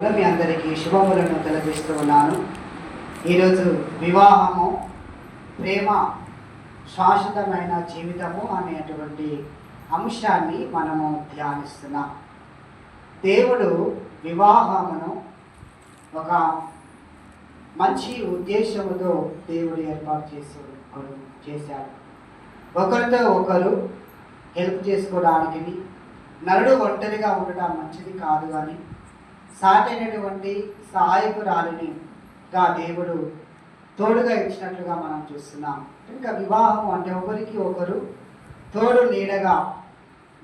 మీ అందరికీ శుభములను తెలియజేస్తూ ఉన్నాను. ఈరోజు వివాహము ప్రేమ శాశ్వతమైన జీవితము అనేటువంటి అంశాన్ని మనము ధ్యానిస్తున్నాం. దేవుడు వివాహమును ఒక మంచి ఉద్దేశముతో దేవుడు ఏర్పాటు చేసి చేశాడు. ఒకరితో ఒకరు హెల్ప్ చేసుకోవడానికి నరుడు ఒంటరిగా ఉండటం మంచిది కాదు కానీ సాటైనటువంటి సహాయకురాలిని గా దేవుడు తోడుగా ఇచ్చినట్లుగా మనం చూస్తున్నాం. ఇంకా వివాహం అంటే ఒకరికి ఒకరు తోడు నీడగా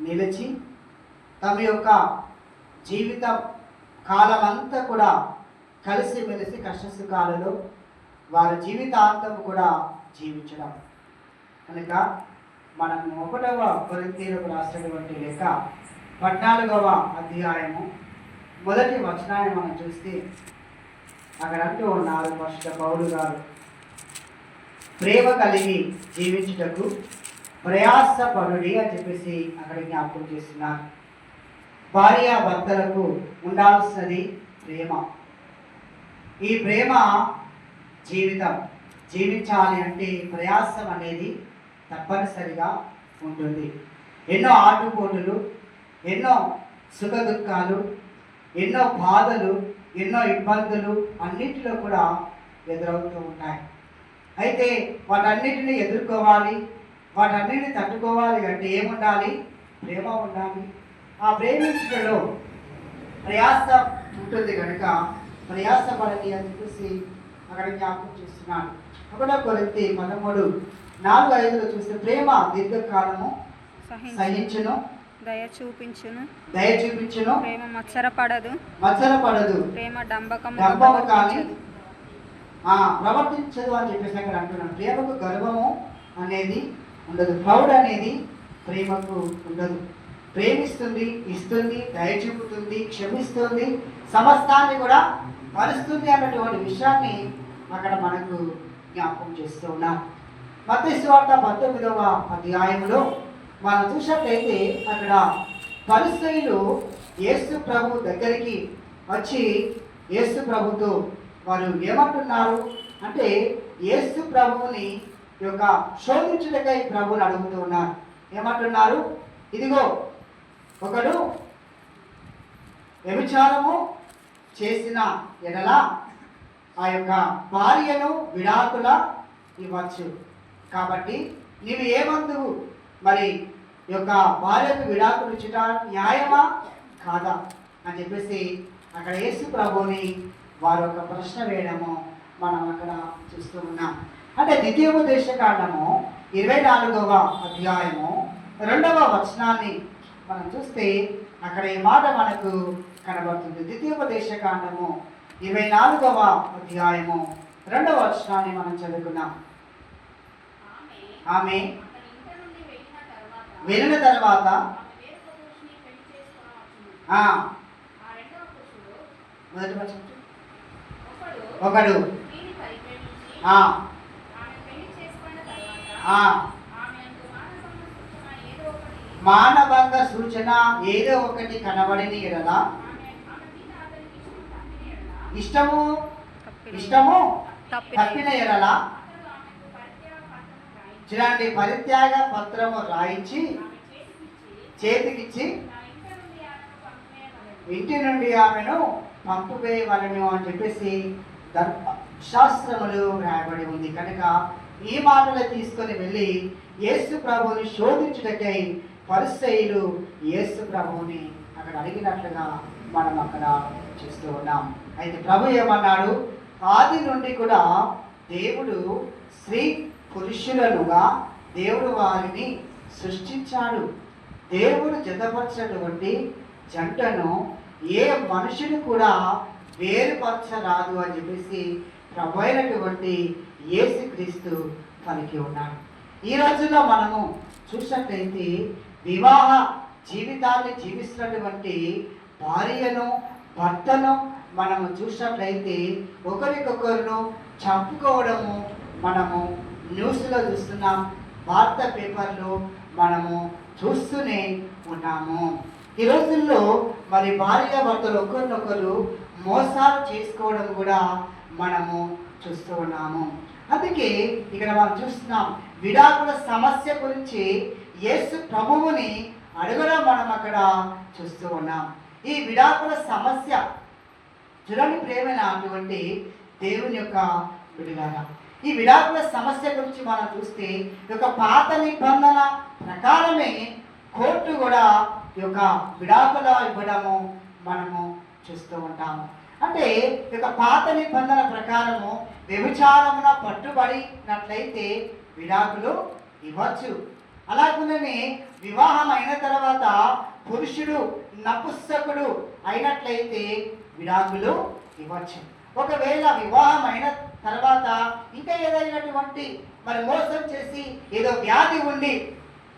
నిలిచి తమ యొక్క జీవిత కాలమంతా కూడా కలిసిమెలిసి కష్టసుఖాలలో వారి జీవితాంతం కూడా జీవించడం. కనుక మనం ఒకటవ కొరింతీలకు రాసినటువంటి లేక పద్నాలుగవ అధ్యాయము మొదటి వచనాన్ని మనం చూస్తే అక్కడ అంటూ ఉన్నారు ఫస్ట్ పౌరులు గారు ప్రేమ కలిగి జీవించుటకు ప్రయాసపరుడి అని చెప్పేసి అక్కడ జ్ఞాపకం చేస్తున్నారు. భార్య భర్తలకు ఉండాల్సినది ప్రేమ. ఈ ప్రేమ జీవితం జీవించాలి అంటే ప్రయాసం అనేది తప్పనిసరిగా ఉంటుంది. ఎన్నో ఆటుపోటులు ఎన్నో సుఖ దుఃఖాలు ఎన్నో బాధలు ఎన్నో ఇబ్బందులు అన్నిటిలో కూడా ఎదురవుతూ ఉంటాయి అయితే వాటన్నిటిని ఎదుర్కోవాలి వాటన్నిటిని తట్టుకోవాలి అంటే ఏముండాలి? ప్రేమ ఉండాలి. ఆ ప్రేమించడంలో ప్రయాస ఉంటుంది కనుక ప్రయాస పడని అని చెప్పేసి అక్కడ జ్ఞాపకం చేస్తున్నాడు ఒకటో కొరింతి పదమూడు నాలుగు ఐదులో చూస్తే ప్రేమ దీర్ఘకాలము సహించు సహించును. దయ చూపించును. దయ చూపించును. ప్రేమ మత్సరపడదు. మత్సరపడదు. ప్రేమ డంబకము డంబము కానీ ప్రవర్తించదు. ఆ, ప్రవర్తించదు అని చెప్పేసి అక్కడ అంటున్నాను ప్రేమకు గర్వము అనేది ఉండదు. ప్రౌడ్ అనేది ప్రేమకు ఉండదు. ప్రేమిస్తుంది ఇస్తుంది దయ చూపుతుంది క్షమిస్తుంది సమస్తాన్ని కూడా భరిస్తుంది అన్నటువంటి విషయాన్ని అక్కడ మనకు జ్ఞాపకం చేస్తూ ఉన్నాం మత్స్వార్త పంతొమ్మిదవ అధ్యాయంలో మనం చూసినట్లయితే అక్కడ పరిస్థితులు యేసు ప్రభు దగ్గరికి వచ్చి యేసు ప్రభుతో వారు ఏమంటున్నారు అంటే యేసు ప్రభువుని యొక్క శోధించుటకై ప్రభువుని అడుగుతూ ఉన్నారు. ఏమంటున్నారు? ఇదిగో ఒకడు వ్యభిచారము చేసిన ఎడల ఆ యొక్క భార్యను విడాకుల ఇవ్వచ్చు. కాబట్టి నీవు ఏమందువు? మరి యొక్క భార్యకు విడాకులు ఇచ్చుట న్యాయమా? కాదా? అని చెప్పేసి అక్కడ యేసు ప్రభుని వారు ఒక ప్రశ్న వేయడము మనం అక్కడ చూస్తూ ఉన్నాం. అంటే ద్వితీయోపదేశ కాండము ఇరవై నాలుగవ అధ్యాయము రెండవ వచనాన్ని మనం చూస్తే అక్కడ ఈ మాట మనకు కనబడుతుంది. ద్వితీయోపదేశ కాండము ఇరవై నాలుగవ అధ్యాయము రెండవ వచనాన్ని మనం చదువుకున్నాం. ఆమె వెళ్ళిన తర్వాత మొదటి. ఒకడు. మానభంగ సూచన ఏదో ఒకటి కనబడిన ఎడల. ఇష్టము. ఇష్టము. తప్పిన ఎడల. ఇలాంటి పరిత్యాగ పత్రము రాయించి చేతికిచ్చి ఇంటి నుండి ఆమెను పంపువేయవలను అని చెప్పేసి శాస్త్రములు రాయబడి ఉంది. కనుక ఈ మాటలు తీసుకొని వెళ్ళి యేసు ప్రభువుని శోధించుటకై పరిశైలు యేసు ప్రభువుని అక్కడ అడిగినట్లుగా మనం అక్కడ చూస్తూ ఉన్నాం. అయితే ప్రభు ఏమన్నాడు? ఆది నుండి కూడా దేవుడు స్త్రీ పురుషులనుగా దేవుడు వారిని సృష్టించాడు. దేవుడు జతపరచినటువంటి జంటను ఏ మనుషుని కూడా వేరుపరచరాదు అని చెప్పేసి ప్రభైనటువంటి అయినటువంటి యేసుక్రీస్తు పలికి ఉన్నాడు. ఈ రోజుల్లో మనము చూసినట్లయితే వివాహ జీవితాన్ని జీవిస్తున్నటువంటి భార్యను భర్తను మనము చూసినట్లయితే ఒకరికొకరును చంపుకోవడము మనము న్యూస్లో చూస్తున్నాం వార్తా పేపర్లో మనము చూస్తూనే ఉన్నాము. ఈ రోజుల్లో మరి భార్య భర్తలు ఒకరినొకరు మోసాలు చేసుకోవడం కూడా మనము చూస్తూ ఉన్నాము. అందుకే ఇక్కడ మనం చూస్తున్నాం విడాకుల సమస్య గురించి యేసు ప్రభువుని అడగడం మనం అక్కడ చూస్తూ ఉన్నాం. ఈ విడాకుల సమస్య చూడండి ప్రేమైన అటువంటి దేవుని యొక్క విడుదల ఈ విడాకుల సమస్య గురించి మనం చూస్తే ఈ యొక్క పాత నిబంధన ప్రకారమే కోర్టు కూడా ఈ యొక్క విడాకుల ఇవ్వడము మనము చూస్తూ ఉంటాము. అంటే ఈ యొక్క పాత నిబంధన ప్రకారము వ్యభిచారమున పట్టుబడినట్లయితే విడాకులు ఇవ్వచ్చు. అలాగనే వివాహం అయిన తర్వాత పురుషుడు నపుస్తకుడు అయినట్లయితే విడాకులు ఇవ్వచ్చు. ఒకవేళ వివాహం అయిన తర్వాత ఇంకా ఏదైనటువంటి మరి మోసం చేసి ఏదో వ్యాధి ఉండి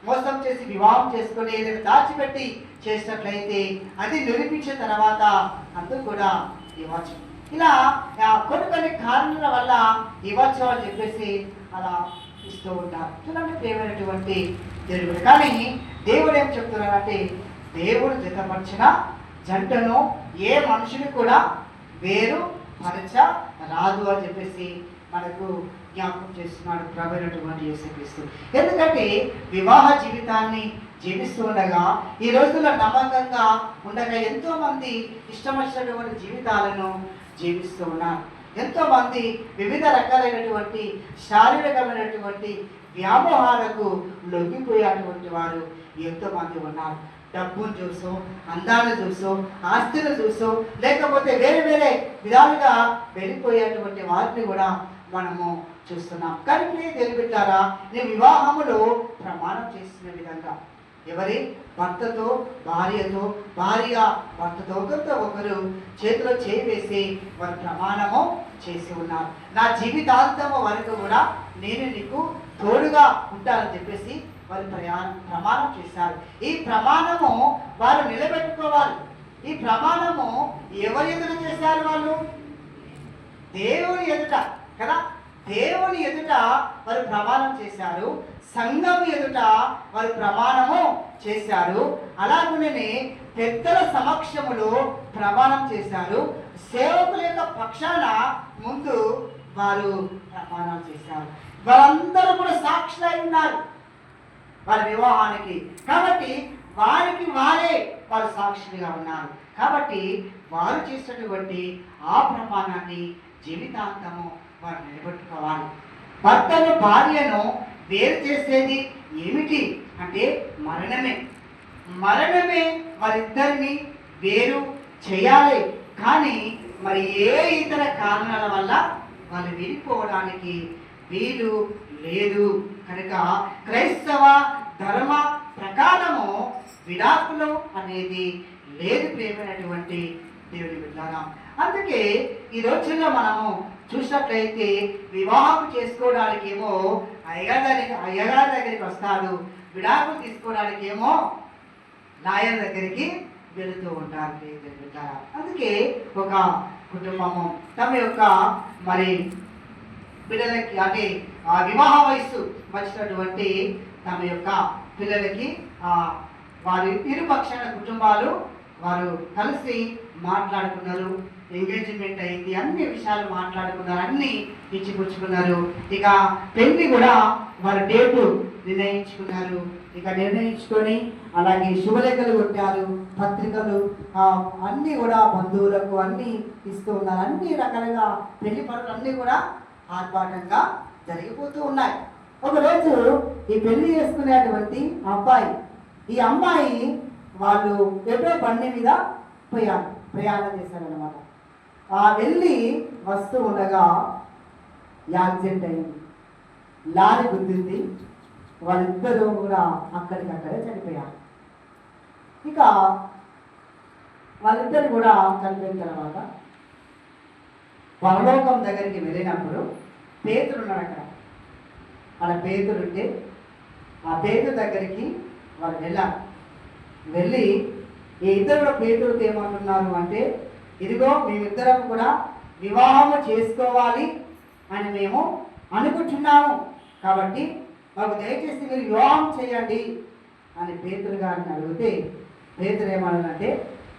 మోసం చేసి వివాహం చేసుకొని ఏదైనా దాచిపెట్టి చేసినట్లయితే అది నిరూపించిన తర్వాత అందుకు కూడా ఇవ్వచ్చు ఇలా కొన్ని కొన్ని కారణాల వల్ల ఇవ్వచ్చు అని చెప్పేసి అలా ఇస్తూ ఉంటారు. చూడండి ప్రేమైనటువంటి దేవుడు. కానీ దేవుడు ఏం చెప్తున్నారంటే దేవుడు జతపరిచిన జంటను ఏ మనుషుని కూడా వేరు మరచ రాదు అని చెప్పేసి మనకు జ్ఞాపకం చేస్తున్నాడు ప్రభుత్వటువంటి యేసుక్రీస్తు. ఎందుకంటే వివాహ జీవితాన్ని జీవిస్తూ ఉండగా ఈ రోజుల్లో నమ్మకంగా ఉండగా ఎంతో మంది ఇష్టమైనటువంటి జీవితాలను జీవిస్తూ ఉన్నారు. ఎంతో మంది వివిధ రకాలైనటువంటి శారీరకమైనటువంటి వ్యామోహాలకు లొంగిపోయేటువంటి వారు ఎంతో మంది ఉన్నారు. డబ్బును చూసో అందాలు చూసో ఆస్తులు చూసో లేకపోతే వేరే వేరే విధాలుగా వెళ్ళిపోయేటువంటి వారిని కూడా మనము చూస్తున్నాం. కానీ ప్రియ తెలిపెట్టారా నేను వివాహములో ప్రమాణం చేసిన విధంగా ఎవరి భర్తతో భార్యతో భార్య భర్తతో ఒకరితో ఒకరు చేతిలో చేయి వేసి వారు ప్రమాణము చేసి ఉన్నారు. నా జీవితాంతము వరకు కూడా నేను నీకు తోడుగా ఉంటానని చెప్పేసి వారు ప్రయాణం ప్రమాణం చేశారు. ఈ ప్రమాణము వారు నిలబెట్టుకోవాలి. ఈ ప్రమాణము ఎవరి ఎదుట చేశారు వాళ్ళు? దేవుని ఎదుట కదా? దేవుని ఎదుట వారు ప్రమాణం చేశారు. సంఘం ఎదుట వారు ప్రమాణము చేశారు. అలాగనే పెద్దల సమక్షములో ప్రమాణం చేశారు. సేవకుల యొక్క పక్షాన ముందు వారు ప్రమాణం చేశారు. వారందరూ కూడా సాక్షులై ఉన్నారు. వారి వివాహానికి. కాబట్టి వారికి వారే వారు సాక్షులుగా ఉన్నారు. కాబట్టి వారు చేసినటువంటి ఆ ప్రమాణాన్ని జీవితాంతము వారు నిలబెట్టుకోవాలి. భర్తను భార్యను వేరు చేసేది ఏమిటి అంటే మరణమే. మరణమే వారిద్దరిని వేరు చేయాలి. కానీ మరి ఏ ఇతర కారణాల వల్ల వాళ్ళు విడిపోవడానికి వీలు లేదు? కనుక క్రైస్తవ ధర్మ ప్రకారము విడాకులు అనేది లేదు ప్రేమైనటువంటి దేవుని విధానం అందుకే ఈ రోజుల్లో మనము చూసినట్లయితే వివాహం చేసుకోవడానికి ఏమో అయ్యగారి దగ్గర అయ్యగారి దగ్గరికి వస్తారు. విడాకులు తీసుకోవడానికి ఏమో లాయర్ దగ్గరికి వెళుతూ ఉంటారు దేవుని అందుకే ఒక కుటుంబము తమ యొక్క మరి పిల్లలకి అంటే ఆ వివాహ వయస్సు వచ్చినటువంటి తమ యొక్క పిల్లలకి ఆ వారి ఇరుపక్షాల కుటుంబాలు వారు కలిసి మాట్లాడుకున్నారు ఎంగేజ్మెంట్ అయింది అన్ని విషయాలు మాట్లాడుకున్నారు అన్ని ఇచ్చిపుచ్చుకున్నారు. ఇక పెళ్ళి కూడా వారి డేటు నిర్ణయించుకున్నారు. ఇక నిర్ణయించుకొని అలాగే శుభలేఖలు కొట్టారు పత్రికలు అన్నీ కూడా బంధువులకు అన్నీ ఇస్తూ ఉన్నారు. అన్ని రకాలుగా పెళ్ళి పనులు అన్నీ కూడా ఆర్భాటంగా జరిగిపోతూ ఉన్నాయి. ఒకరోజు ఈ పెళ్ళి చేసుకునేటువంటి అబ్బాయి ఈ అమ్మాయి వాళ్ళు ఎటో బండి మీద పోయారు ప్రయాణం చేశారనమాట ఆ వెళ్ళి వస్తూ ఉండగా యాక్సిడెంట్ అయింది. లారీ గుద్దింది. వాళ్ళిద్దరూ కూడా అక్కడికక్కడే చనిపోయారు. ఇక వాళ్ళిద్దరు కూడా చనిపోయిన తర్వాత పరలోకం దగ్గరికి వెళ్ళినప్పుడు పేతులు ఉన్నాడు అక్కడ అక్కడ పేతులు ఉంటే ఆ పేతు దగ్గరికి వాళ్ళు వెళ్ళారు. వెళ్ళి ఈ ఇద్దరు కూడా పేతులతో ఏమంటున్నారు అంటే ఇదిగో మేమిద్దరం కూడా వివాహము చేసుకోవాలి అని మేము అనుకుంటున్నాము. కాబట్టి మాకు దయచేసి మీరు వివాహం చేయండి అని పేతులు గారిని అడిగితే పేతులు ఏమన్నాడంటే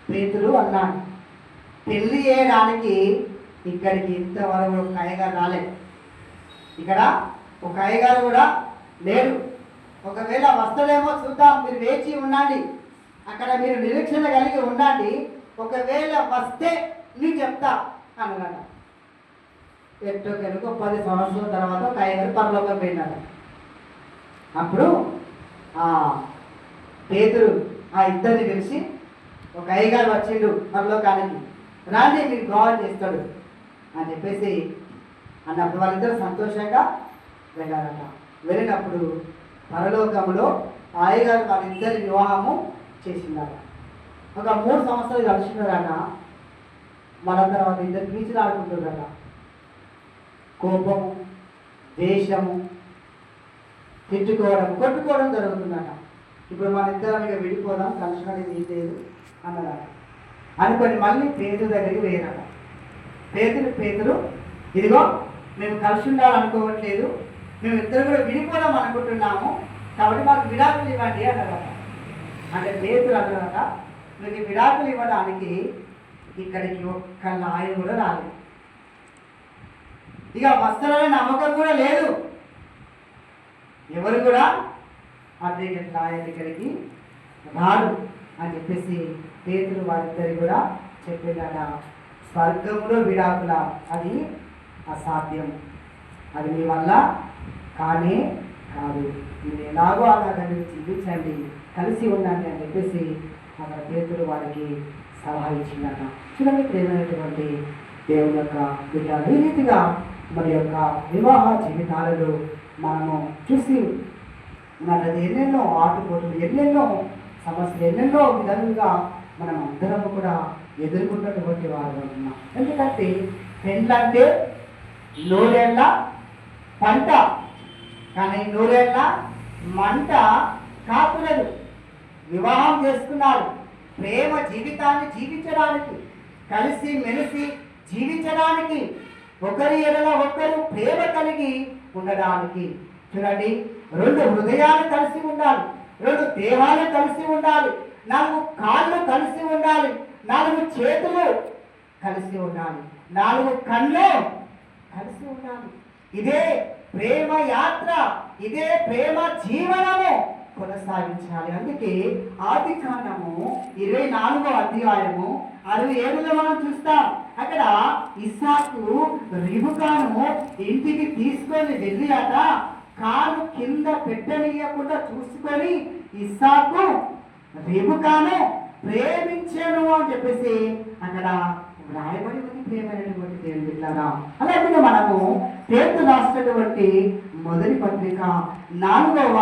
పేతులు అన్నాడు. పెళ్ళి చేయడానికి ఇక్కడికి ఇంతవరకు ఒక అయ్యగారు రాలేదు. ఇక్కడ ఒక అయ్యగారు కూడా లేరు. ఒకవేళ వస్తాడేమో చూద్దాం మీరు వేచి ఉండండి. అక్కడ మీరు నిరీక్షణ కలిగి ఉండండి. ఒకవేళ వస్తే నీ చెప్తా అన్నాడు ఎట్టో కనుక పది సంవత్సరాల తర్వాత ఒక అయ్యగారు పరలోకం పోయినాడు అప్పుడు ఆ పేదరు ఆ ఇద్దరిని పిలిచి ఒక అయ్యగారు వచ్చిండు పరలోకానికి. రాని మీరు గోవా చేస్తాడు. అని చెప్పేసి అన్నప్పుడు వాళ్ళిద్దరు సంతోషంగా వెళ్ళారట. వెళ్ళినప్పుడు పరలోకములో ఆయగారు వాళ్ళిద్దరి వివాహము చేసిందట. ఒక మూడు సంవత్సరాలు కలిసినారట మళ్ళా తర్వాత ఇద్దరు బీచ్లు ఆడుకుంటున్నారట కోపము ద్వేషము తిట్టుకోవడం కొట్టుకోవడం జరుగుతుందట. ఇప్పుడు మన ఇద్దరం ఇక విడిపోదాం కలిసినది ఏం లేదు అన్నదట. అనుకొని మళ్ళీ పేరు దగ్గరికి వేయరట పేతులు పేతులు ఇదిగో మేము కలిసి ఉండాలనుకోవట్లేదు. మేము ఇద్దరు కూడా విడిపోదాం అనుకుంటున్నాము. కాబట్టి మాకు విడాకులు ఇవ్వండి అన్నమాట అంటే పేదరు అన్నమాట మీకు విడాకులు ఇవ్వడానికి ఇక్కడికి ఒక్క లాయ కూడా రాలేదు. ఇక వస్తారనే నమ్మకం కూడా లేదు. ఎవరు కూడా అడ్వకేట్ లాయర్ దగ్గరికి రారు అని చెప్పేసి పేతులు వారిద్దరి కూడా చెప్పిందట స్వర్గంలో విడాకుల. అది అసాధ్యం. అది మీ వల్ల కానే కాదు. మీరు ఎలాగో అలాగ జీవించండి కలిసి ఉండండి అని చెప్పేసి అక్కడ పేతులు వారికి సలహా ఇచ్చిందట. చూడండి ప్రేమైనటువంటి దేవుని యొక్క బిడ్డలు. ఈ రీతిగా మరి యొక్క వివాహ జీవితాలలో మనము చూసి మనది ఎన్నెన్నో ఆటుపోతులు ఎన్నెన్నో సమస్యలు ఎన్నెన్నో విధంగా మనం అందరం కూడా ఎదుర్కొన్నటువంటి వారు ఉన్నాం ఎందుకంటే పెళ్ళంటే నూరేళ్ళ పంట. కానీ నూరేళ్ళ మంట కాపులేదు వివాహం చేసుకున్నారు. ప్రేమ జీవితాన్ని జీవించడానికి కలిసి మెలిసి జీవించడానికి. ఒకరి ఎడల ఒకరు ప్రేమ కలిగి ఉండడానికి. చూడండి రెండు హృదయాలు కలిసి ఉండాలి. రెండు దేహాలు కలిసి ఉండాలి. నాలుగు కాళ్ళు కలిసి ఉండాలి. నాలుగు చేతులు కలిసి ఉండాలి. నాలుగు కళ్ళు కలిసి ఉండాలి. ఇదే ప్రేమ యాత్ర ఇదే ప్రేమ జీవనము కొనసాగించాలి. అందుకే ఆది కాండము ఇరవై నాలుగో అధ్యాయము అరవై ఏడులో మనం చూస్తాం. అక్కడ ఇస్సాకు రిబుకాను ఇంటికి తీసుకొని వెళ్ళాక కాలు కింద పెట్టనీయకుండా చూసుకొని ఇస్సాకు రిబుకాను ప్రేమించాను అని చెప్పేసి అక్కడ రాయబడి ఉంది ప్రేమైనటువంటి దేవుని బిడ్డలారా అలాగే మనము పేరు రాసినటువంటి మొదటి పత్రిక నాలుగవ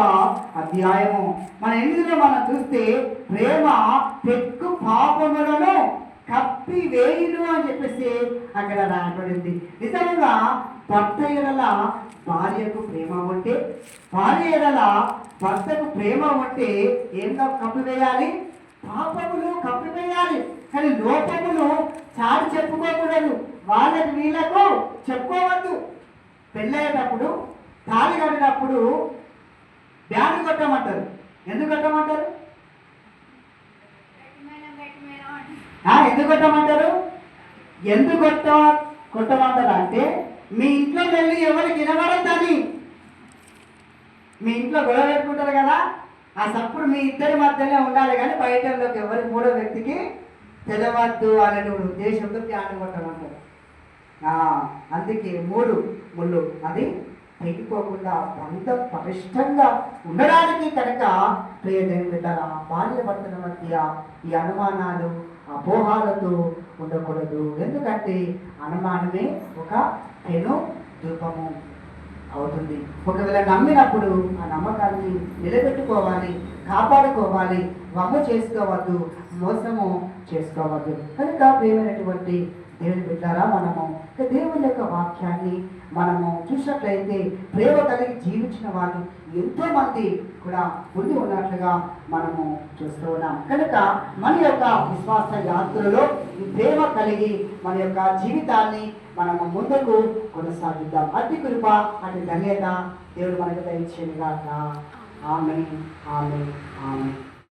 అధ్యాయము. మన ఎనిమిదిలో మనం చూస్తే ప్రేమ పెక్కు పాపములను కప్పి వేయును అని చెప్పేసి అక్కడ రాయబడింది. నిజంగా భర్త ఎడల భార్యకు ప్రేమ ఉంటే భార్య ఎడల భర్తకు ప్రేమ ఉంటే ఏం కప్పివేయాలి? పాపములు కప్పివేయాలి కానీ లోపములు చాలు చెప్పుకోకూడదు. వాళ్ళకి వీళ్ళకు చెప్పుకోవద్దు. పెళ్ళయ్యేటప్పుడు తాళి కట్టినప్పుడు బ్యాన్ కొట్టమంటారు. ఎందుకు కొట్టమంటారు? ఎందుకు కొట్టమంటారు? ఎందుకు కొట్ట కొట్టమంటారు? అంటే మీ ఇంట్లో వెళ్ళి ఎవరికి వినబడద్దని. మీ ఇంట్లో గొడవ పెట్టుకుంటారు కదా. ఆ సప్పుడు మీ ఇద్దరి మధ్యలో ఉండాలి కానీ బయటలోకి ఎవరి మూడో వ్యక్తికి తెలవద్దు అనే ఉద్దేశంతో ధ్యానం కొట్టమంటారు ఆ, అందుకే మూడు ముళ్ళు. అది తెగిపోకుండా బంధం పటిష్టంగా ఉండడానికి కనుక ప్రియదేవి బిడ్డల భార్య భర్తల మధ్య ఈ అనుమానాలు అపోహాలతో ఉండకూడదు. ఎందుకంటే అనుమానమే ఒక పెను రూపము అవుతుంది. ఒకవేళ నమ్మినప్పుడు ఆ నమ్మకాన్ని నిలబెట్టుకోవాలి కాపాడుకోవాలి వమ్మ చేసుకోవద్దు మోసము చేసుకోవద్దు. కనుక ప్రేమైనటువంటి దేవుని బిడ్డారా మనము దేవుని యొక్క వాక్యాన్ని మనము చూసినట్లయితే ప్రేమ కలిగి జీవించిన వాళ్ళు ఎంతో మంది కూడా ఉండి ఉన్నట్లుగా మనము చూస్తూ ఉన్నాం. కనుక మన యొక్క విశ్వాస యాత్రలో ప్రేమ కలిగి మన యొక్క జీవితాన్ని మనము ముందుకు కొనసాగిద్దాం. అతి కృప అతి ధన్యత దేవుడు మనకు దయచేది ఆమె ఆమె ఆమె